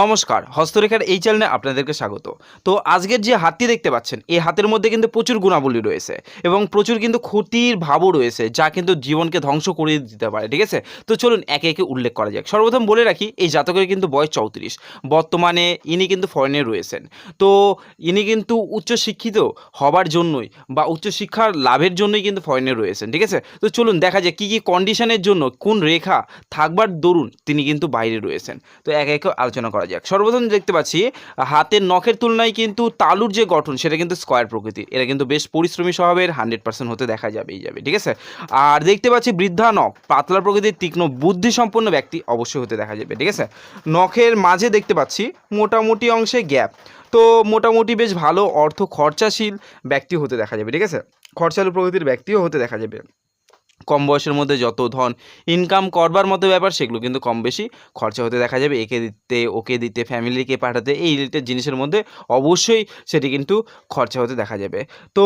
নমস্কার, হস্তরেখার এই চ্যানেলে আপনাদেরকে স্বাগত। তো আজকের যে হাতটি দেখতে পাচ্ছেন, এই হাতের মধ্যে কিন্তু প্রচুর গুণাবলী রয়েছে এবং প্রচুর কিন্তু ক্ষতির ভাবও রয়েছে যা কিন্তু জীবনকে ধ্বংস করে দিতে পারে, ঠিক আছে? তো চলুন একে একে উল্লেখ করা যাক। সর্বপ্রথম বলে রাখি, এই জাতকের কিন্তু বয়স চৌত্রিশ। বর্তমানে ইনি কিন্তু ফরেনে রয়েছেন। তো ইনি কিন্তু উচ্চশিক্ষিত হবার জন্যই বা উচ্চশিক্ষার লাভের জন্যই কিন্তু ফরেনে রয়েছেন, ঠিক আছে? তো চলুন দেখা যায় কী কী কন্ডিশনের জন্য কোন রেখা থাকবার দরুন তিনি কিন্তু বাইরে রয়েছেন। তো একে একে আলোচনা যাক। সর্বপ্রথম দেখতে পাচ্ছি, হাতের নখের তুলনায় কিন্তু তালুর যে গঠন, সেটা কিন্তু স্কোয়ার প্রকৃতির। এটা কিন্তু বেশ পরিশ্রমী স্বভাবের হান্ড্রেড পার্সেন্ট হতে দেখা যাবেই যাবে, ঠিক আছে? আর দেখতে পাচ্ছি বৃদ্ধা নখ, পাতলা প্রকৃতির তীক্ষ্ণ বুদ্ধি সম্পন্ন ব্যক্তি অবশ্যই হতে দেখা যাবে, ঠিক আছে? নখের মাঝে দেখতে পাচ্ছি মোটামুটি অংশে গ্যাপ। তো মোটামুটি বেশ ভালো অর্থ খরচাশীল ব্যক্তি হতে দেখা যাবে, ঠিক আছে? খরচালু প্রকৃতির ব্যক্তিও হতে দেখা যাবে। কম বয়সের মধ্যে যত ধন ইনকাম করবার মতো ব্যাপার সেগুলো কিন্তু কম বেশি খরচা হতে দেখা যাবে। একে দিতে, ওকে দিতে ফ্যামিলিকে পাঠাতে এই রিলেটেড জিনিসের মধ্যে অবশ্যই সেটি কিন্তু খরচা হতে দেখা যাবে। তো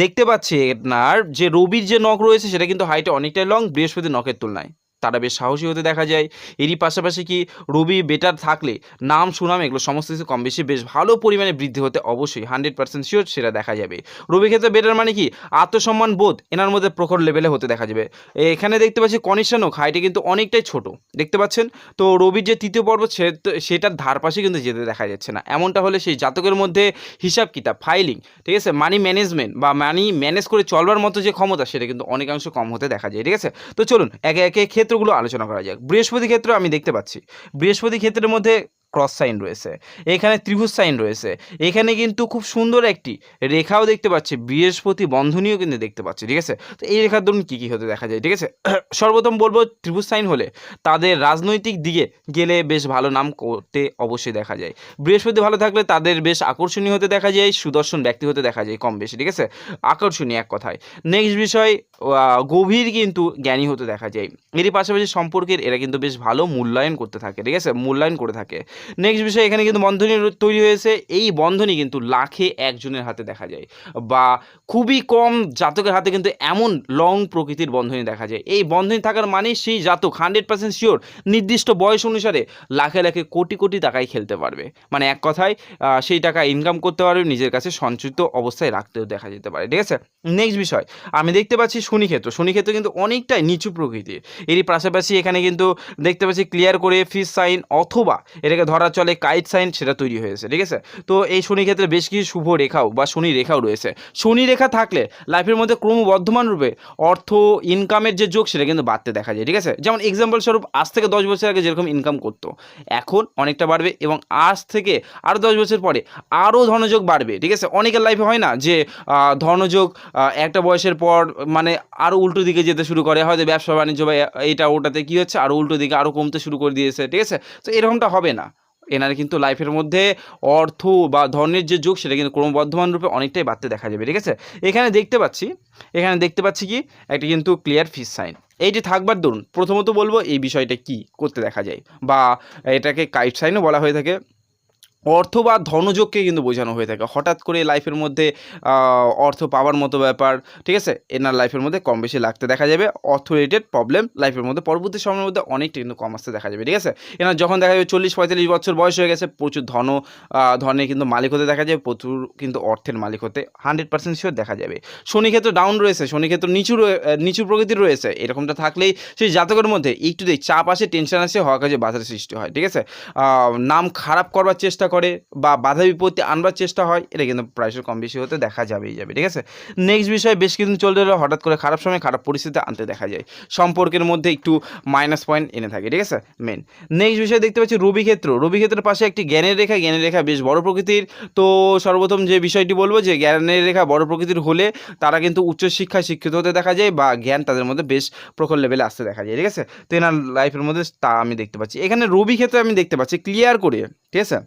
দেখতে পাচ্ছি আপনার যে রবির যে নখ রয়েছে সেটা কিন্তু হাইটে অনেকটাই লং বৃহস্পতি নখের তুলনায়। তারা বেশ সাহসী হতে দেখা যায়। এরই পাশাপাশি কি রবি বেটার থাকলে নাম, সুনাম এগুলো সমস্ত কিছু কম বেশি বেশ ভালো পরিমাণে বৃদ্ধি হতে অবশ্যই হান্ড্রেড পার্সেন্ট শিওর সেটা দেখা যাবে। রবি ক্ষেত্রে বেটার মানে কি আত্মসম্মান বোধ এনার মধ্যে প্রখর লেভেলে হতে দেখা যাবে। এখানে দেখতে পাচ্ছি কনিষ্ঠানক হাইটে কিন্তু অনেকটাই ছোট, দেখতে পাচ্ছেন? তো রবির যে তৃতীয় পর্ব সে- সেটার ধার পাশে কিন্তু যেতে দেখা যাচ্ছে না। এমনটা হলে সেই জাতকের মধ্যে হিসাব কিতাব ফাইলিং ঠিক আছে? মানি ম্যানেজমেন্ট বা মানি ম্যানেজ করে চলবার মতো যে ক্ষমতা, সেটা কিন্তু অনেকাংশ কম হতে দেখা যায়, ঠিক আছে? তো চলুন, একে একে ক্ষেত্রগুলো আলোচনা করা যাক। বৃহস্পতি ক্ষেত্র আমি দেখতে পাচ্ছি। বৃহস্পতি ক্ষেত্রের মধ্যে ক্রস সাইন রয়েছে। এখানে ত্রিভুজ সাইন রয়েছে। এখানে কিন্তু খুব সুন্দর একটি রেখাও দেখতে পাচ্ছি। বৃহস্পতি বন্ধনীও কিন্তু দেখতে পাচ্ছি, ঠিক আছে? তো এই রেখার ধরুন কী কী হতে দেখা যায়, ঠিক আছে? সর্বপ্রথম বলব ত্রিভুজ সাইন হলে তাদের রাজনৈতিক দিকে গেলে বেশ ভালো নাম করতে অবশ্যই দেখা যায়। বৃহস্পতি ভালো থাকলে তাদের বেশ আকর্ষণীয় হতে দেখা যায়, সুদর্শন ব্যক্তি হতে দেখা যায় কম বেশি, ঠিক আছে? আকর্ষণীয় এক কথায়। নেক্সট বিষয় গভীর কিন্তু জ্ঞানী হতে দেখা যায়। এরই পাশাপাশি সম্পর্কের এরা কিন্তু বেশ ভালো মূল্যায়ন করতে থাকে, ঠিক আছে? মূল্যায়ন করে থাকে। নেক্সট বিষয়, এখানে কিন্তু বন্ধনী তৈরি হয়েছে। এই বন্ধনী কিন্তু লাখে একজনের হাতে দেখা যায় বা খুবই কম জাতকের হাতে কিন্তু এমন লং প্রকৃতির বন্ধনী দেখা যায়। এই বন্ধনী থাকার মানে সেই জাতক হান্ড্রেড পার্সেন্ট শিওর নির্দিষ্ট বয়স অনুসারে লাখে লাখে কোটি কোটি টাকায় খেলতে পারবে। মানে এক কথায় সেই টাকা ইনকাম করতে পারবে, নিজের কাছে সঞ্চিত অবস্থায় রাখতেও দেখা যেতে পারে। ঠিক আছে? নেক্সট বিষয়, আমি দেখতে পাচ্ছি শনি ক্ষেত্র শনি কিন্তু অনেকটাই নিচু প্রকৃতির। এরই পাশাপাশি এখানে কিন্তু দেখতে পাচ্ছি ক্লিয়ার করে ফিস সাইন অথবা এটাকে ধরা চলে কাইট সাইন সেটা তৈরি হয়েছে, ঠিক আছে? তো এই শনি ক্ষেত্রে বেশ কিছু শুভ রেখাও বা শনি রেখাও রয়েছে। শনি রেখা থাকলে লাইফের মধ্যে ক্রমবর্ধমান রূপে অর্থ ইনকামের যে যোগ, সেটা কিন্তু বাড়তে দেখা যায়, ঠিক আছে? যেমন এক্সাম্পল স্বরূপ, আজ থেকে দশ বছর আগে যেরকম ইনকাম করতো, এখন অনেকটা বাড়বে এবং আজ থেকে আরও দশ বছর পরে আরও ধনযোগ বাড়বে, ঠিক আছে? অনেকের লাইফে হয় না যে ধনযোগ একটা বয়সের পর মানে আরও উল্টো দিকে যেতে শুরু করে, হয়তো ব্যবসা বাণিজ্য বা এইটা ওটাতে কী হচ্ছে? আরও উল্টো দিকে আরও কমতে শুরু করে দিয়েছে, ঠিক আছে? তো এরকমটা হবে না। এনার কিন্তু লাইফের মধ্যে অর্থ বা ধনের যে যুগ, সেটা কিন্তু ক্রমবর্ধমান রূপে অনেকটাই বাড়তে দেখা যাবে, ঠিক আছে? এখানে দেখতে পাচ্ছি, এখানে দেখতে পাচ্ছি কি? একটা কিন্তু ক্লিয়ার ফিস সাইন এইটি থাকবার দরুন, প্রথমত বলব এই বিষয়টা কি করতে দেখা যায়? বা এটাকে কাইট সাইনও বলা হয়ে থাকে। অর্থ বা ধনযোগকে কিন্তু বোঝানো হয়ে থাকে। হঠাৎ করে লাইফের মধ্যে অর্থ পাওয়ার মতো ব্যাপার, ঠিক আছে? এনার লাইফের মধ্যে কম বেশি লাগতে দেখা যাবে। অর্থ রিলেটেড প্রবলেম লাইফের মধ্যে, পরবর্তী সময়ের মধ্যে অনেকটা কিন্তু কম আসতে দেখা যাবে, ঠিক আছে? এনার যখন দেখা যাবে চল্লিশ, পঁয়তাল্লিশ বছর বয়স হয়ে গেছে, প্রচুর ধন ধনে কিন্তু মালিক হতে দেখা যাবে, প্রচুর কিন্তু অর্থের মালিক হতে হান্ড্রেড পার্সেন্ট শিওর দেখা যাবে। শনি ক্ষেত্র ডাউন রয়েছে শনি ক্ষেত্র নিচু নিচু প্রকৃতির রয়েছে, এরকমটা থাকলেই সেই জাতকের মধ্যে একটু দেখ চাপ আসে টেনশন আসে হওয়া কাজে বাধার সৃষ্টি হয়, ঠিক আছে? নাম খারাপ করবার চেষ্টা করে বা বাধা বিপত্তি আনবার চেষ্টা হয়, এটা কিন্তু প্রায়শই কম বেশি হতে দেখা যাবেই যাবে, ঠিক আছে? নেক্সট বিষয় বেশ কিছুদিন চলতে হলে, হঠাৎ করে খারাপ সময় খারাপ পরিস্থিতি আনতে দেখা যায়। সম্পর্কের মধ্যে একটু মাইনাস পয়েন্ট এনে থাকে, ঠিক আছে? মেন নেক্সট বিষয় দেখতে পাচ্ছি রবি ক্ষেত্র রবি ক্ষেত্রের পাশে একটি জ্ঞানের রেখা জ্ঞানের রেখা বেশ বড় প্রকৃতির। তো সর্বপ্রথম যে বিষয়টি বলব, যে জ্ঞানের রেখা বড় প্রকৃতির হলে তারা কিন্তু উচ্চশিক্ষায় শিক্ষিত হতে দেখা যায় বা জ্ঞান তাদের মধ্যে বেশ প্রখর লেভেলে আসতে দেখা যায়, ঠিক আছে? তো এনার লাইফের মধ্যে তা আমি দেখতে পাচ্ছি। এখানে রবি ক্ষেত্রে আমি দেখতে পাচ্ছি ক্লিয়ার করে, ঠিক আছে?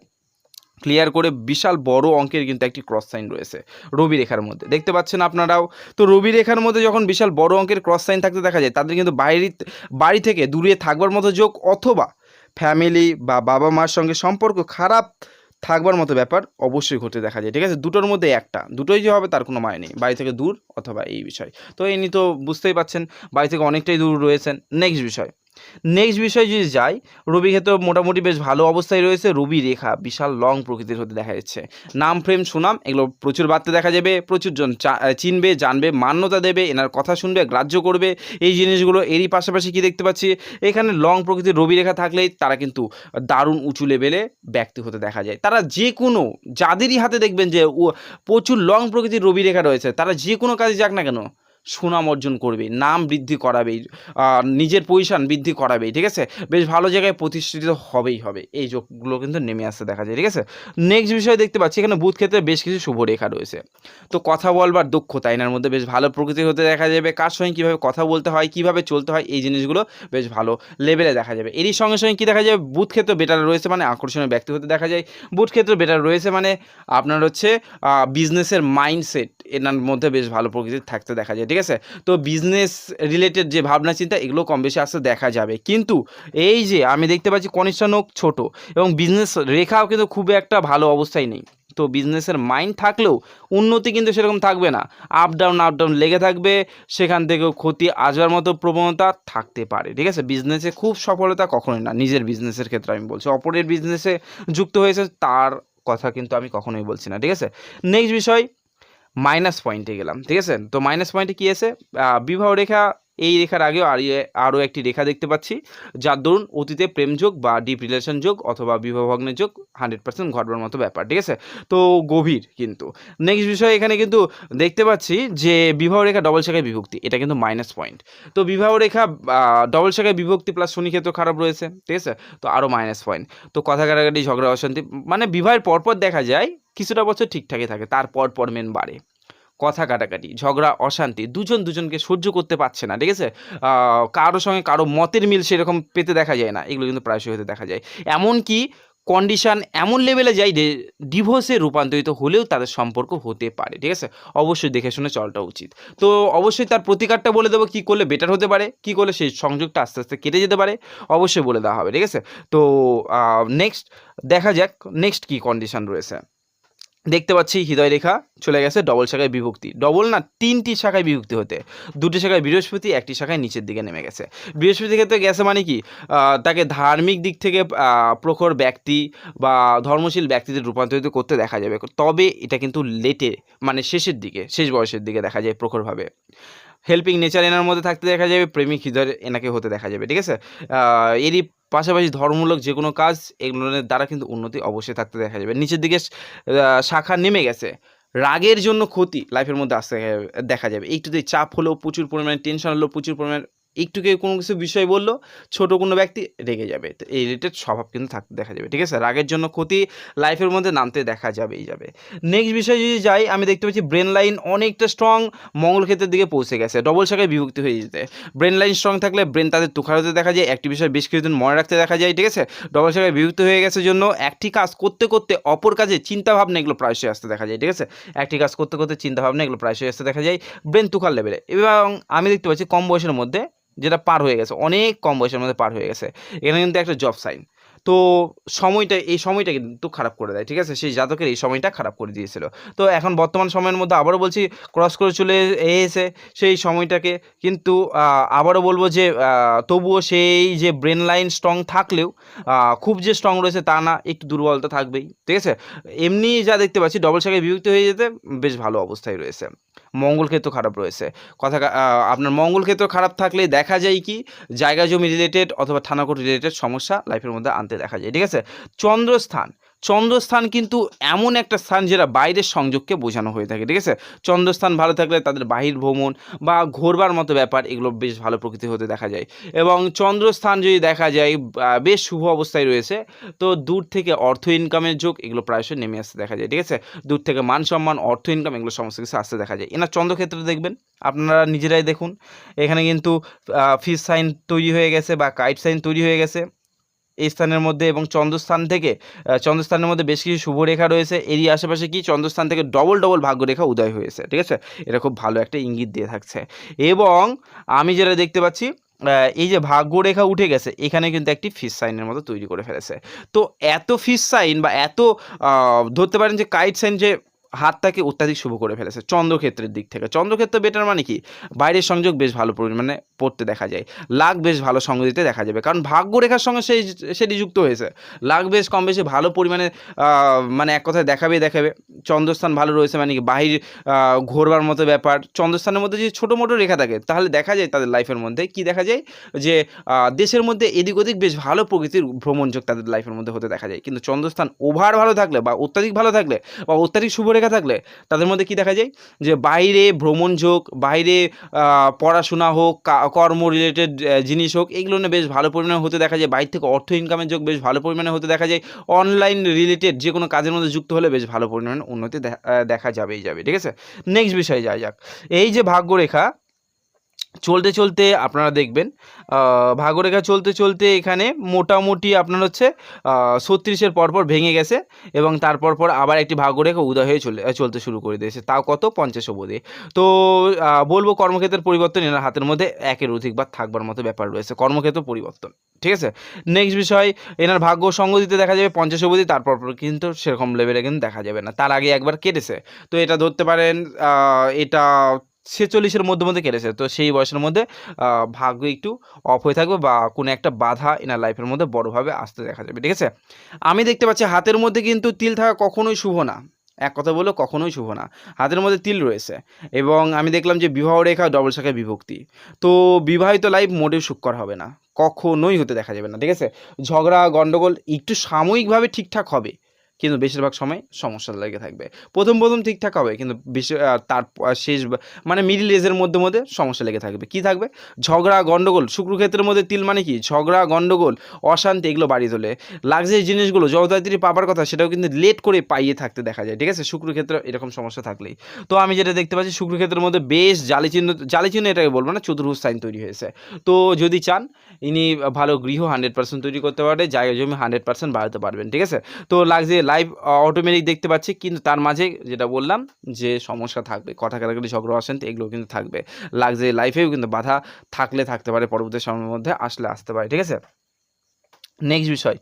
ক্লিয়ার করে বিশাল বড় অঙ্কের কিন্তু একটি ক্রস সাইন রয়েছে রবি রেখার মধ্যে। দেখতে পাচ্ছেন আপনারাও? তো রবি রেখার মধ্যে যখন বিশাল বড় অঙ্কের ক্রস সাইন থাকতে দেখা যায়, তাদের কিন্তু বাইরে, বাড়ি থেকে দূরে থাকবার মতো যোগ অথবা ফ্যামিলি বা বাবা মার সঙ্গে সম্পর্ক খারাপ থাকবার মতো ব্যাপার অবশ্যই ঘটে দেখা যায়। ঠিক আছে? দুটোর মধ্যে একটা। দুটোই যে হবে তার কোনো মানে নেই। বাড়ি থেকে দূর অথবা এই বিষয়। তো ইনি তো বুঝতেই পাচ্ছেন, বাড়ি থেকে অনেকটাই দূর রয়েছেন। নেক্সট বিষয়। নেক্সট বিষয় যদি যাই রবি ক্ষেত্র মোটামুটি বেশ ভালো অবস্থায় রয়েছে। রবি রেখা বিশাল লং প্রকৃতির হতে দেখা যাচ্ছে। নাম ফ্রেম সুনাম, এগুলো প্রচুর বাড়তে দেখা যাবে, প্রচুর জন চিনবে, জানবে, মান্যতা দেবে, এনার কথা শুনবে, গ্রাহ্য করবে। এই জিনিসগুলো এরই পাশাপাশি কি দেখতে পাচ্ছি? এখানে লং প্রকৃতির রবি রেখা থাকলেই তারা কিন্তু দারুণ উঁচু লেভেলে ব্যক্তি হতে দেখা যায়। তারা যে কোনো যাদেরই হাতে দেখবেন যে প্রচুর লং প্রকৃতির রবি রেখা রয়েছে, তারা যে কোনো কাজে যাক না কেন সুনাম অর্জন করবে, নাম বৃদ্ধি করাবেই নিজের পজিশন বৃদ্ধি করাবেই ঠিক আছে? বেশ ভালো জায়গায় প্রতিষ্ঠিত হবেই হবে, এই যোগগুলো কিন্তু নেমে আসতে দেখা যায়, ঠিক আছে? নেক্সট বিষয় দেখতে পাচ্ছি, এখানে বুধ ক্ষেত্রে বেশ কিছু শুভ রেখা রয়েছে। তো কথা বলবার দক্ষতা এনার মধ্যে বেশ ভালো প্রকৃতি হতে দেখা যাবে, কার সঙ্গে কীভাবে কথা বলতে হয়, কীভাবে চলতে হয়, এই জিনিসগুলো বেশ ভালো লেভেলে দেখা যাবে। এরই সঙ্গে সঙ্গে কী দেখা যাবে? বুধ ক্ষেত্র বেটার রয়েছে মানে আকর্ষণীয় ব্যক্তি হতে দেখা যায়। বুধ ক্ষেত্র বেটার রয়েছে মানে আপনার হচ্ছে বিজনেসের মাইন্ডসেট এনার মধ্যে বেশ ভালো প্রকৃতির থাকতে দেখা যায় ঠিক আছে? তো বিজনেস রিলেটেড যে ভাবনা, চিন্তা, এগুলো কম বেশি আসতে দেখা যাবে। কিন্তু এই যে আমি দেখতে পাচ্ছি কনিষ্ঠা নোক ছোট এবং বিজনেস রেখাও কিন্তু খুব একটা ভালো অবস্থায় নেই। তো বিজনেসের মাইন্ড থাকলেও উন্নতি কিন্তু সেরকম থাকবে না। আপ ডাউন আপ ডাউন লেগে থাকবে, সেখান থেকেও ক্ষতি আসবার মতো প্রবণতা থাকতে পারে। ঠিক আছে? বিজনেসে খুব সফলতা কখনোই না, নিজের বিজনেসের ক্ষেত্রে আমি বলছি। অপরের বিজনেসে যুক্ত হয়েছে, তার কথা কিন্তু আমি কখনোই বলছি না। ঠিক আছে? নেক্সট বিষয় মাইনাস পয়েন্টে গেলাম, ঠিক আছে? তো মাইনাস পয়েন্টে কী আছে? বিবাহ রেখা, এই রেখার আগেও আর আরও একটি রেখা দেখতে পাচ্ছি, যার দরুন অতীতে প্রেম যোগ বা ডিপ রিলেশন যোগ অথবা বিবাহ ভগ্নের যোগ হান্ড্রেড পার্সেন্ট ঘটবার মতো ব্যাপার, ঠিক আছে? তো গভীর কিন্তু। নেক্সট বিষয় এখানে কিন্তু দেখতে পাচ্ছি যে বিবাহ রেখা ডবল শাখায় বিভক্তি, এটা কিন্তু মাইনাস পয়েন্ট তো বিবাহ রেখা ডবল শাখায় বিভক্তি প্লাস শনি ক্ষেত্র খারাপ রয়েছে, ঠিক আছে? তো আরও মাইনাস পয়েন্ট তো কথা কাটাকাটি, ঝগড়া, অশান্তি মানে বিবাহের পরপর দেখা যায় কিছুটা বছর ঠিকঠাকই থাকে তারপর পর মেন বাড়ে। কথা কাটাকাটি, ঝগড়া, অশান্তি, দুজন দুজনকে সহ্য করতে পারছে না, ঠিক আছে? কারোর সঙ্গে কারও মতের মিল সেরকম পেতে দেখা যায় না, এগুলো কিন্তু প্রায়শই হতে দেখা যায়। এমনকি কন্ডিশান এমন লেভেলে যায় যে ডিভোর্সে রূপান্তরিত হলেও তাদের সম্পর্ক হতে পারে, ঠিক আছে? অবশ্যই দেখে শুনে চলটা উচিত। তো অবশ্যই তার প্রতিকারটা বলে দেবো, কী করলে বেটার হতে পারে, কী করলে সেই সংযোগটা আস্তে আস্তে কেটে যেতে পারে, অবশ্যই বলে দেওয়া হবে, ঠিক আছে? তো নেক্সট দেখা যাক নেক্সট কী কন্ডিশন রয়েছে। দেখতে পাচ্ছি হৃদয় রেখা চলে গেছে ডবল শাখায় বিভক্তি। ডবল না তিনটি শাখায় বিভক্তি হতে। দুটি শাখায় বৃহস্পতি, একটি শাখায় নিচের দিকে নেমে গেছে। বৃহস্পতি ক্ষেত্রে গেছে মানে কি? তাকে ধার্মিক দিক থেকে প্রখর ব্যক্তি বা ধর্মশীল ব্যক্তিদের রূপান্তরিত করতে দেখা যাবে। তবে এটা কিন্তু লেটে মানে শেষের দিকে, শেষ বয়সের দিকে দেখা যায় প্রখরভাবে। হেল্পিং নেচার এনার মধ্যে থাকতে দেখা যাবে, প্রেমিক হৃদয় এনাকে হতে দেখা যাবে, ঠিক আছে? এরই পাশাপাশি ধর্মমূলক যে কোনো কাজ এগুলোর দ্বারা কিন্তু উন্নতি অবশ্যই থাকতে দেখা যাবে। নিচের দিকে শাখা নেমে গেছে। রাগের জন্য ক্ষতি লাইফের মধ্যে আসতে দেখা যাবে। একটুতে চাপ হলেও প্রচুর পরিমাণে টেনশন হলেও প্রচুর পরিমাণে একটুকে কোনো কিছু বিষয় বলল, ছোট কোনো ব্যক্তি রেগে যাবে। তো এই রিলেটেড স্বভাব কিন্তু থাকতে দেখা যাবে, ঠিক আছে? রাগের জন্য ক্ষতি লাইফের মধ্যে নামতে দেখা যাবেই যাবে। নেক্সট বিষয় যদি যাই, আমি দেখতে পাচ্ছি ব্রেন লাইন অনেকটা স্ট্রং মঙ্গল ক্ষেত্রের দিকে পৌঁছে গেছে ডবল শাখায় বিভক্তি হয়ে যেতে। ব্রেন লাইন স্ট্রং থাকলে ব্রেন তাদের তুখার হতে দেখা যায়, একটি বিষয় বেশ কিছুদিন মনে রাখতে দেখা যায়, ঠিক আছে? ডবল শাখায় বিভক্তি হয়ে গেছে জন্য একটি কাজ করতে করতে অপর কাজে চিন্তা ভাবনা এগুলো প্রায়শই আসতে দেখা যায়, ঠিক আছে? একটি কাজ করতে করতে চিন্তা ভাবনা এগুলো প্রায়শই আসতে দেখা যায় ব্রেন তুখার লেভেলে এবং আমি দেখতে পাচ্ছি কম বয়সের মধ্যে যেটা পার হয়ে গেছে, অনেক কম বয়সের মধ্যে পার হয়ে গেছে। এখানে কিন্তু একটা জব সাইন তো সময়টা, এই সময়টা কিন্তু খারাপ করে দেয়, ঠিক আছে? সেই জাতকের এই সময়টা খারাপ করে দিয়েছিল। তো এখন বর্তমান সময়ের মধ্যে আবারও বলছি ক্রস করে চলে এসে সেই সময়টাকে। কিন্তু আবারও বলব যে তবুও সেই যে ব্রেন লাইন স্ট্রং থাকলেও খুব যে স্ট্রং রয়েছে তা না, একটু দুর্বলতা থাকবেই, ঠিক আছে? এমনি যা দেখতে পাচ্ছি ডবল শাখায় বিভক্তি হয়ে যেতে বেশ ভালো অবস্থায় রয়েছে। মঙ্গল ক্ষেত্র খারাপ রয়েছে। কথা আপনার মঙ্গল ক্ষেত্র খারাপ থাকলে দেখা যায় কি, জায়গা জমি রিলেটেড অথবা থানাকোট রিলেটেড সমস্যা লাইফের মধ্যে আনতে দেখা যায়, ঠিক আছে? চন্দ্রস্থান চন্দ্রস্থান কিন্তু এমন একটা স্থান যেটা বাইরের সংযোগকে বোঝানো হয়ে থাকে, ঠিক আছে? চন্দ্রস্থান ভালো থাকলে তাদের বাহির ভ্রমণ বা ঘোরবার মতো ব্যাপার এগুলো বেশ ভালো প্রকৃতি হতে দেখা যায়। এবং চন্দ্রস্থান যদি দেখা যায় বেশ শুভ অবস্থায় রয়েছে, তো দূর থেকে অর্থ ইনকামের যোগ এগুলো প্রায়শই নেমে আসতে দেখা যায়, ঠিক আছে? দূর থেকে মান সম্মান, অর্থ ইনকাম এগুলো সমস্ত কিছু আসতে দেখা যায়। এনার চন্দ্রক্ষেত্রে দেখবেন, আপনারা নিজেরাই দেখুন। এখানে কিন্তু ফিস সাইন তৈরি হয়ে গেছে বা কাইট সাইন তৈরি হয়ে গেছে। এই স্থানের মধ্যে এবং চন্দ্রস্থান থেকে চন্দ্রস্থানের মধ্যে বেশ কিছু শুভরেখা রয়েছে। এরই আশেপাশে কি? চন্দ্রস্থান থেকে ডবল ডবল ভাগ্যরেখা উদয় হয়েছে, ঠিক আছে? এটা খুব ভালো একটা ইঙ্গিত দিয়ে থাকছে। এবং আমি যেটা দেখতে পাচ্ছি এই যে ভাগ্যরেখা উঠে গেছে, এখানে কিন্তু একটি ফিস সাইনের মতো তৈরি করে ফেলেছে। তো এত ফিস সাইন বা এত ধরতে পারেন যে কাইট সাইন যে হাতটাকে অত্যাধিক শুভ করে ফেলেছে চন্দ্রক্ষেত্রের দিক থেকে। চন্দ্রক্ষেত্র বেটার মানে কি? বাইরের সংযোগ বেশ ভালো পরিমাণে পড়তে দেখা যায়। লাখ বেশ ভালো সঙ্গ দিতে দেখা যাবে। কারণ ভাগ্যরেখার সঙ্গে সেই সেটি যুক্ত হয়েছে। লাখ বেশ কম বেশি ভালো পরিমাণে মানে এক কথায় দেখাবে দেখাবে। চন্দ্রস্থান ভালো রয়েছে মানে কি? বাহির ঘোরবার মতো ব্যাপার। চন্দ্রস্থানের মধ্যে যদি ছোটো মোটো রেখা থাকে, তাহলে দেখা যায় তাদের লাইফের মধ্যে। কি দেখা যায়? যে দেশের মধ্যে এদিক ওদিক বেশ ভালো প্রকৃতির ভ্রমণযোগ তাদের লাইফের মধ্যে হতে দেখা যায়। কিন্তু চন্দ্রস্থান ওভার ভালো থাকলে বা অত্যাধিক ভালো থাকলে বা অত্যাধিক শুভ থাকলে তাদের মধ্যে কি দেখা যায়? যে বাইরে ভ্রমণ যোগ, বাইরে পড়াশোনা হোক কর্ম রিলেটেড জিনিস হোক, এগুলো নিয়ে বেশ ভালো পরিমাণে হতে দেখা যায়। বাইরে থেকে অর্থ ইনকামের যোগ বেশ ভালো পরিমাণে হতে দেখা যায়। অনলাইন রিলেটেড যে কোনো কাজের মধ্যে যুক্ত হলে বেশ ভালো পরিমাণে উন্নতি দেখা- যাবেই যাবে, ঠিক আছে? নেক্সট বিষয়ে যাওয়া যাক। এই যে ভাগ্যরেখা চলতে চলতে আপনারা দেখবেন আহ, ভাগ্যরেখা চলতে চলতে এখানে মোটামুটি আপনার হচ্ছে ছত্রিশের পরপর ভেঙে গেছে এবং তারপর পর আবার একটি ভাগ্যরেখা উদয় হয়ে চলে চলতে শুরু করে দিয়েছে। তাও কত? পঞ্চাশ অবধি। তো বলব কর্মক্ষেত্রের পরিবর্তন এনার হাতের মধ্যে একের অধিক বা থাকবার মতো ব্যাপার রয়েছে কর্মক্ষেত্র পরিবর্তন ঠিক আছে? নেক্সট বিষয় এনার ভাগ্য সঙ্গ দিতে দেখা যাবে পঞ্চাশ অবধি তারপর পর কিন্তু সেরকম লেভেলে কিন্তু দেখা যাবে না তার আগে একবার কেটেছে। তো এটা ধরতে পারেন এটা ছেচল্লিশের মধ্যে মধ্যে কেটেছে। তো সেই বয়সের মধ্যে ভাগ্য একটু অফ হয়ে থাকবে বা কোনো একটা বাধা এনার লাইফের মধ্যে বড়োভাবে আসতে দেখা যাবে, ঠিক আছে? আমি দেখতে পাচ্ছি হাতের মধ্যে কিন্তু তিল থাকা কখনোই শুভ না। এক কথা বলল কখনোই শুভ না। হাতের মধ্যে তিল রয়েছে এবং আমি দেখলাম যে বিবাহ রেখা ডবল শাখায় বিভক্তি। তো বিবাহিত লাইফ মোটেও সুখকর হবে না। কখনোই হতে দেখা যাবে না, ঠিক আছে? ঝগড়া গণ্ডগোল একটু সাময়িকভাবে ঠিকঠাক হবে। কিন্তু বেশিরভাগ সময় সমস্যা লেগে থাকবে। প্রথম প্রথম ঠিকঠাক হবে, কিন্তু তার শেষ মানে মিডিল এজের মধ্যে মধ্যে সমস্যা লেগে থাকবে। কি থাকবে? ঝগড়া গণ্ডগোল শুক্রক্ষেত্রের মধ্যে তিল মানে কি? ঝগড়া গণ্ডগোল অশান্তি, এগুলো বাড়িয়ে তোলে। লাক্সারি জিনিসগুলো যত তাড়াতাড়ি পাবার কথা, সেটাও কিন্তু লেট করে পাইয়ে থাকতে দেখা যায়, ঠিক আছে? শুক্রক্ষেত্রে এরকম সমস্যা থাকলেই। তো আমি যেটা দেখতে পাচ্ছি, শুক্রক্ষেত্রের মধ্যে বেশ জালি চিহ্ন জালি চিহ্ন এটাকে বলব না, চতুর্ভুজ সাইন তৈরি হয়েছে। তো যদি চান, ইনি ভালো গৃহ হান্ড্রেড পার্সেন্ট তৈরি করতে পারে জায়গা জমি হান্ড্রেড পার্সেন্ট বাড়াতে পারবেন, ঠিক আছে? তো লাগছে লাইভ অটোমেটিক দেখতে পাচ্ছি। কিন্তু তার মাঝে যেটা বললাম যে সমস্যা থাকবে, কথা কাটাকাটি ঝগড়া, অশান্তি এগুলো কিন্তু থাকবে। লাগজারি লাইফেও কিন্তু বাধা থাকলে থাকতে পারে, পরবর্তী সময়ের মধ্যে আসলে আসতে পারে, ঠিক আছে? নেক্সট বিষয়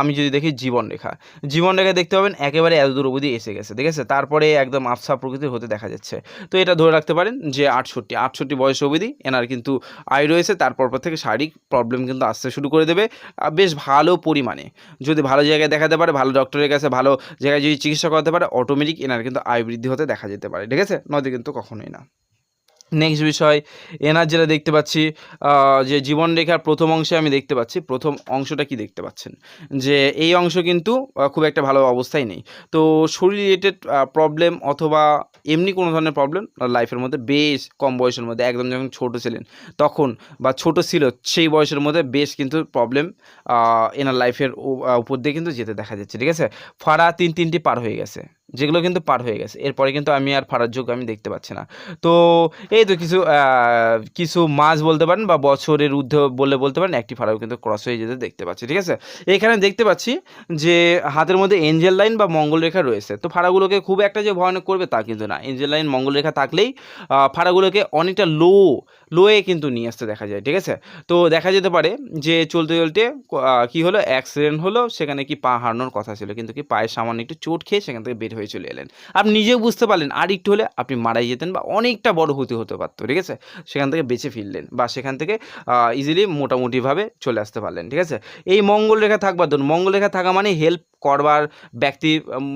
আমি যদি দেখি জীবন রেখা। জীবন রেখা দেখতে পাবেন, একেবারে এত দূর অবধি এসে গেছে, ঠিক আছে? তারপরে একদম আফসা প্রকৃতির হতে দেখা যাচ্ছে। তো এটা ধরে রাখতে পারেন যে আটষট্টি আটষট্টি বয়স অবধি এনার কিন্তু আয় রয়েছে তারপর পর থেকে শারীরিক প্রবলেম কিন্তু আসতে শুরু করে দেবে বেশ ভালো পরিমাণে। যদি ভালো জায়গায় দেখাতে পারে, ভালো ডক্টরের কাছে, ভালো জায়গায় যদি চিকিৎসা করাতে পারে অটোমেটিক এনার কিন্তু আয় বৃদ্ধি হতে দেখা যেতে পারে, ঠিক আছে? নয়তো কিন্তু কখনোই না। নেক্সট বিষয়, এনার যেটা দেখতে পাচ্ছি যে জীবন রেখার প্রথম অংশে আমি দেখতে পাচ্ছি, প্রথম অংশটা কি দেখতে পাচ্ছেন? যে এই অংশ কিন্তু খুব একটা ভালো অবস্থায় নেই। তো শরীর রিলেটেড প্রবলেম অথবা এমনি কোনো ধরনের প্রবলেম লাইফের মধ্যে বেশ কম বয়সের মধ্যে, একদম যখন ছোট ছিলেন, তখন বা ছোট ছিল, সেই বয়সের মধ্যে বেশ কিন্তু প্রবলেম এনার লাইফের উপর দিয়ে কিন্তু যেতে দেখা যাচ্ছে, ঠিক আছে? ফাড়া তিন তিনটি পার হয়ে গেছে। যেগুলো কিন্তু পার হয়ে গেছে। এরপরে কিন্তু আমি আর ফাড়ার যোগ আমি দেখতে পাচ্ছি না। তো এই তো কিছু কিছু মাস বলতে পারেন বা বছরের ঊর্ধ্বে বলে বলতে পারেন, একটি ফাড়াও কিন্তু ক্রস হয়ে যেতে দেখতে পাচ্ছি, ঠিক আছে? এখানে দেখতে পাচ্ছি যে হাতের মধ্যে এঞ্জেল লাইন বা মঙ্গল রেখা রয়েছে। তো ফাড়াগুলোকে খুব একটা যে ভয়ানক করবে তা কিন্তু না। এঞ্জেল লাইন মঙ্গল রেখা থাকলেই ফাড়াগুলোকে অনেকটা লো লোয়ে কিন্তু নিয়ে আসতে দেখা যায়, ঠিক আছে? তো দেখা যেতে পারে যে চলতে চলতে কি হলো? অ্যাক্সিডেন্ট হলো, সেখানে কি পা হারানোর কথা ছিল, কিন্তু কি পায়ের সামান্য একটু চোট খেয়ে সেখান থেকে বের হয়ে চলে এলেন। আপনি নিজেও বুঝতে পারলেন, আর একটু হলে আপনি মারাই যেতেন বা অনেকটা বড় হতে হতে পারতো, ঠিক আছে? সেখান থেকে বেঁচে ফিরলেন বা সেখান থেকে ইজিলি মোটামুটিভাবে চলে আসতে পারলেন, ঠিক আছে? এই মঙ্গল রেখা থাকবার ধরুন, মঙ্গল রেখা থাকা মানে হেল্প করবার ব্যক্তি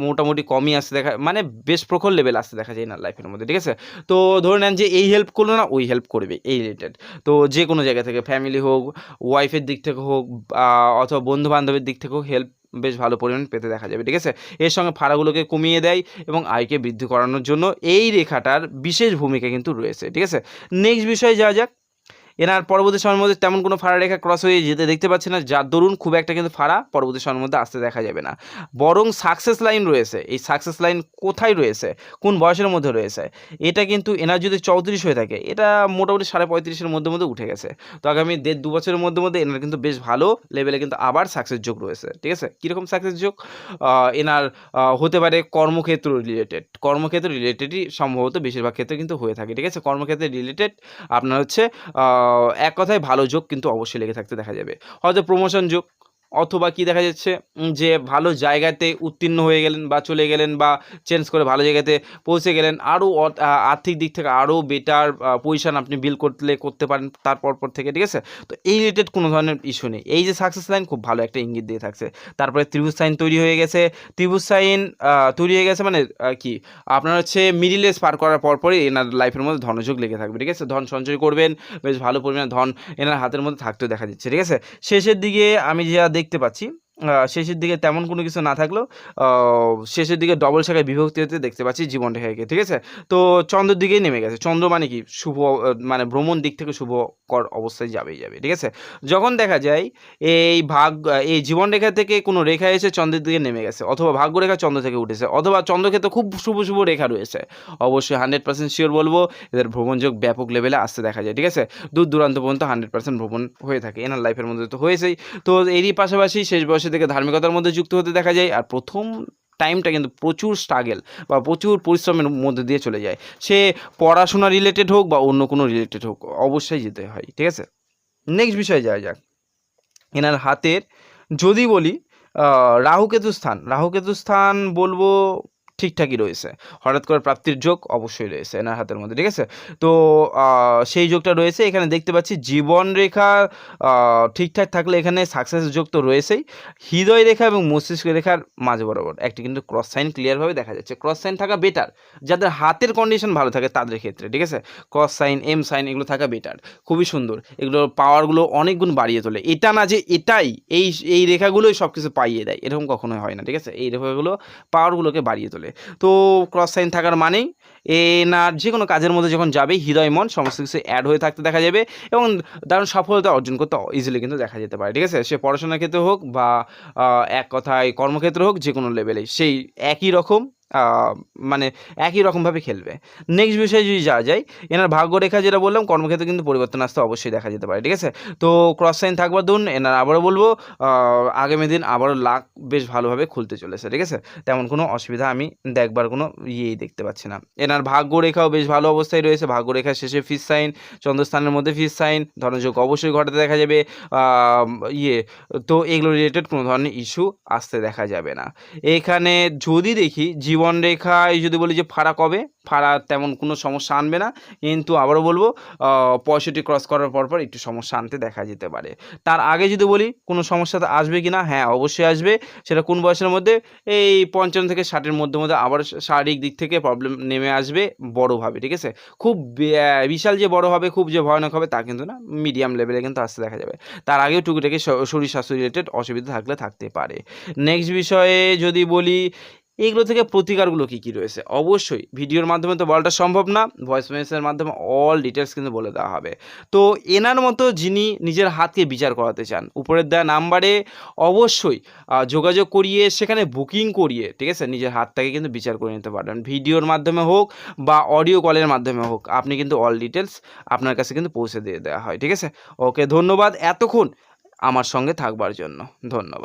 মোটামুটি কমই আসতে দেখা মানে বেশ প্রখর লেভেল আসতে দেখা যায় না লাইফের মধ্যে, ঠিক আছে? তো ধরে নেন যে এই হেল্প করল না, ওই হেল্প করবে, এই রিলেটেড তো যে কোনো জায়গা থেকে ফ্যামিলি হোক ওয়াইফের দিক থেকে হোক অথবা বন্ধু বান্ধবের দিক থেকেও হেল্প বেশ ভালো পরিমাণ পেতে দেখা যাবে, ঠিক আছে? এর সঙ্গে ভাড়াগুলোকে কমিয়ে দেয় এবং আয়কে বৃদ্ধি করানোর জন্য এই রেখাটার বিশেষ ভূমিকা কিন্তু রয়েছে, ঠিক আছে? নেক্সট বিষয়ে যাওয়া যাক। এনার পরবর্তী সময়ের মধ্যে তেমন কোনো ফাড়া রেখা ক্রস হয়ে যেতে দেখতে পাচ্ছি না। যার দরুন খুব একটা কিন্তু ফাড়া পরবর্তী সময়ের মধ্যে আসতে দেখা যাবে না। বরং সাকসেস লাইন রয়েছে। এই সাকসেস লাইন কোথায় রয়েছে? কোন বয়সের মধ্যে রয়েছে? এটা কিন্তু এনার যদি চৌত্রিশ হয়ে থাকে, এটা মোটামুটি সাড়ে পঁয়ত্রিশের মধ্যে মধ্যে উঠে গেছে। তো আগামী দেড় দু বছরের মধ্যে মধ্যে এনার কিন্তু বেশ ভালো লেভেলে কিন্তু আবার সাকসেস যোগ রয়েছে। ঠিক আছে? কীরকম সাকসেস যোগ? এনার হতে পারে কর্মক্ষেত্র রিলেটেড কর্মক্ষেত্র রিলেটেডই সম্ভবত বেশিরভাগ ক্ষেত্রে কিন্তু হয়ে থাকে। ঠিক আছে? কর্মক্ষেত্রে রিলেটেড আপনার হচ্ছে এক কথায় ভালো যোগ কিন্তু অবশ্যই লেগে থাকতে দেখা যাবে। হয়তো প্রমোশন যোগ অথবা কি দেখা যাচ্ছে যে ভালো জায়গাতে উত্তীর্ণ হয়ে গেলেন বা চলে গেলেন বা চেঞ্জ করে ভালো জায়গাতে পৌঁছে গেলেন, আরও আর্থিক দিক থেকে আরও বেটার পজিশন আপনি বিল করলে, করতে পারেন তারপর পর থেকে, ঠিক আছে? তো এই রিলেটেড কোনো ধরনের ইস্যু নেই। এই যে সাকসেস লাইন খুব ভালো একটা ইঙ্গিত দিয়ে থাকছে। তারপরে ত্রিভুজ সাইন তৈরি হয়ে গেছে। ত্রিভুজ সাইন তৈরি হয়ে গেছে মানে কি? আপনার হচ্ছে মিডিল এজ পার করার পর পরই এনার লাইফের মধ্যে ধনযোগ লেগে থাকবে, ঠিক আছে? ধন সঞ্চয় করবেন, বেশ ভালো পরিমাণে ধন এনার হাতের মধ্যে থাকতেও দেখা যাচ্ছে ঠিক আছে? শেষের দিকে আমি যা দেখতে পাচ্ছি। শেষের দিকে তেমন কোনো কিছু না থাকলেও শেষের দিকে ডবল শাখায় বিভক্তি হতে দেখতে পাচ্ছি জীবন রেখাকে, ঠিক আছে? তো চন্দ্রের দিকেই নেমে গেছে। চন্দ্র মানে কি? শুভ মানে ভ্রমণ দিক থেকে শুভকর অবস্থায় যাবেই যাবে, ঠিক আছে? যখন দেখা যায় এই ভাগ এই জীবন রেখা থেকে কোনো রেখা এসে চন্দ্রের দিকে নেমে গেছে, অথবা ভাগ্যরেখা চন্দ্র থেকে উঠেছে, অথবা চন্দ্রক্ষেত্রে খুব শুভ শুভ রেখা রয়েছে, অবশ্যই হান্ড্রেড পার্সেন্ট শিওর বলব, এদের ভ্রমণযোগ ব্যাপক লেভেলে আসতে দেখা যায়, ঠিক আছে? দূর দূরান্ত পর্যন্ত হান্ড্রেড পার্সেন্ট ভ্রমণ হয়ে থাকে, এনার লাইফের মধ্যে তো হয়েছেই। তো এরই পাশাপাশি শেষ বয়সে থেকে ধার্মিকতার মধ্যে যুক্ত হতে দেখা যায় আর প্রথম টাইমটা কিন্তু প্রচুর স্ট্রাগেল বা প্রচুর পরিশ্রমের মধ্যে দিয়ে চলে যায়। সে পড়াশোনা রিলেটেড হোক বা অন্য কোনো রিলেটেড হোক, অবশ্যই যেতে হয়, ঠিক আছে? নেক্সট বিষয়ে যাওয়া যাক। এনার হাতের, যদি বলি রাহুকেতু স্থান। রাহুকেতু স্থান বলব ঠিকঠাকই রয়েছে। হঠাৎ করে প্রাপ্তির যোগ অবশ্যই রয়েছে এনার হাতের মধ্যে, ঠিক আছে? তো সেই যোগটা রয়েছে, এখানে দেখতে পাচ্ছি জীবন রেখা ঠিকঠাক থাকলে এখানে সাকসেস যোগ তো রয়েছেই। হৃদয় রেখা এবং মস্তিষ্ক রেখার মাঝে বরাবর, একটি কিন্তু ক্রস সাইন ক্লিয়ারভাবে দেখা যাচ্ছে। ক্রস সাইন থাকা বেটার যাদের হাতের কন্ডিশন ভালো থাকে তাদের ক্ষেত্রে, ঠিক আছে? ক্রস সাইন এম সাইন এগুলো থাকা বেটার খুবই সুন্দর। এগুলোর পাওয়ারগুলো অনেক গুণ বাড়িয়ে তোলে। এটা না যে এটাই, এই এই রেখাগুলোই সব কিছু পাইয়ে দেয়, এরকম কখনোই হয় না, ঠিক আছে? এই রেখাগুলো পাওয়ারগুলোকে বাড়িয়ে তোলে। তো ক্রস সাইন থাকার মানেই এনার যে কোনো কাজের মধ্যে যখন যাবে, হৃদয়, মন সমস্ত কিছু অ্যাড হয়ে থাকতে দেখা যাবে এবং দারুণ সফলতা অর্জন করতে ইজিলি কিন্তু দেখা যেতে পারে, ঠিক আছে? সে পড়াশোনার ক্ষেত্রে হোক বা এক কথায় কর্মক্ষেত্রে হোক যে কোনো লেভেলে সেই একই রকম মানে একই রকমভাবে খেলবে। নেক্সট বিষয়ে যদি যাওয়া যায়, এনার ভাগ্যরেখা যেটা বললাম, কর্মক্ষেত্রে কিন্তু পরিবর্তন আসতে অবশ্যই দেখা যেতে পারে, ঠিক আছে? তো ক্রস সাইন থাকবার ধরুন এনার আবারও বলব আগামী দিন আবারও লাখ বেশ ভালোভাবে খুলতে চলেছে, ঠিক আছে? তেমন কোনো অসুবিধা আমি দেখবার কোনো ইয়েই দেখতে পাচ্ছি না। এনার ভাগ্যরেখাও বেশ ভালো অবস্থায় রয়েছে ভাগ্যরেখার শেষে ফিস সাইন চন্দ্রস্থানের মধ্যে ফিস সাইন ধনযোগ অবশ্যই ঘটাতে দেখা যাবে ইয়ে তো এগুলো রিলেটেড কোনো ধরনের ইস্যু আসতে দেখা যাবে না। এখানে যদি দেখি জীবন রেখায় যদি বলি যে ফাড়া কবে? ফাড়া তেমন কোনো সমস্যা আনবে না। কিন্তু আবারও বলব পঁয়ষট্টি ক্রস করার পর পর একটু সমস্যা আনতে দেখা যেতে পারে। তার আগে যদি বলি, কোনো সমস্যা আসবে কি না? হ্যাঁ অবশ্যই আসবে। সেটা কোন বয়সের মধ্যে? এই পঞ্চান্ন থেকে ষাটের মধ্যে মধ্যে আবার শারীরিক দিক থেকে প্রবলেম নেমে আসবে বড়োভাবে ঠিক আছে? খুব বিশাল যে বড় হবে, খুব যে ভয়ানক হবে, তা কিন্তু না মিডিয়াম লেভেলে কিন্তু আসতে দেখা যাবে। তার আগেও টুকিটাকি শরীর স্বাস্থ্য রিলেটেড অসুবিধা থাকলে থাকতে পারে। নেক্সট বিষয়ে যদি বলি এগুলো থেকে প্রতিকারগুলো কী কী রয়েছে? অবশ্যই ভিডিওর মাধ্যমে তো বলাটা সম্ভব না ভয়েস মেসেজের মাধ্যমে অল ডিটেলস কিন্তু বলে দেওয়া হবে। তো এনার মতো যিনি নিজের হাতকে বিচার করাতে চান, উপরের দেওয়া নাম্বারে অবশ্যই যোগাযোগ করিয়ে সেখানে বুকিং করিয়ে, ঠিক আছে, নিজের হাতটাকে কিন্তু বিচার করে নিতে পারবেন। ভিডিওর মাধ্যমে হোক বা অডিও কলের মাধ্যমে হোক, আপনি কিন্তু অল ডিটেলস আপনার কাছে কিন্তু পৌঁছে দিয়ে দেওয়া হয়, ঠিক আছে? ওকে, ধন্যবাদ। এতক্ষণ আমার সঙ্গে থাকবার জন্য। ধন্যবাদ।